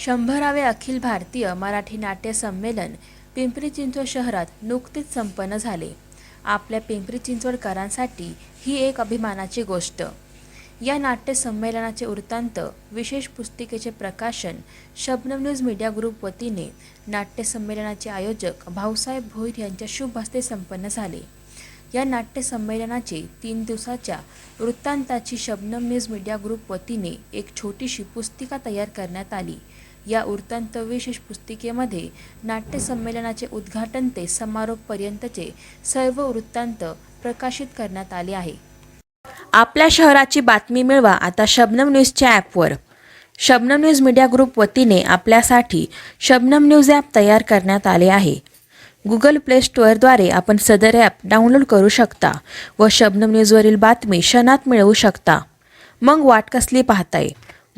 शंभरावे अखिल भारतीय मराठी नाट्य संमेलन पिंपरी चिंचवड शहरात नुकतेच संपन्न झाले. आपल्या पिंपरी चिंचवडकरांसाठी ही एक अभिमानाची गोष्ट. या नाट्य संमेलनाचे वृत्तांत विशेष पुस्तिकेचे प्रकाशन शबनम न्यूज मीडिया ग्रुप वतीने नाट्य संमेलनाचे आयोजक भाऊसाहेब भोईर यांच्या शुभ हस्ते संपन्न झाले. या नाट्य संमेलनाचे तीन दिवसाच्या वृत्तांताची शबनम न्यूज मीडिया ग्रुप वतीने एक छोटीशी पुस्तिका तयार करण्यात आली. या वृत्तांत विशेष पुस्तिकेमध्ये नाट्य संमेलनाचे उद्घाटन ते समारोपपर्यंतचे सर्व वृत्तांत प्रकाशित करण्यात आले आहे. आपल्या शहराची बातमी मिळवा आता शबनम न्यूजच्या ॲपवर. शबनम न्यूज मीडिया ग्रुप वतीने आपल्यासाठी शबनम न्यूज ॲप तयार करण्यात आले आहे. गुगल प्ले स्टोअरद्वारे आपण सदर ॲप डाउनलोड करू शकता व शबनम न्यूजवरील बातमी क्षणात मिळवू शकता. मग वाट कसली पाहताय?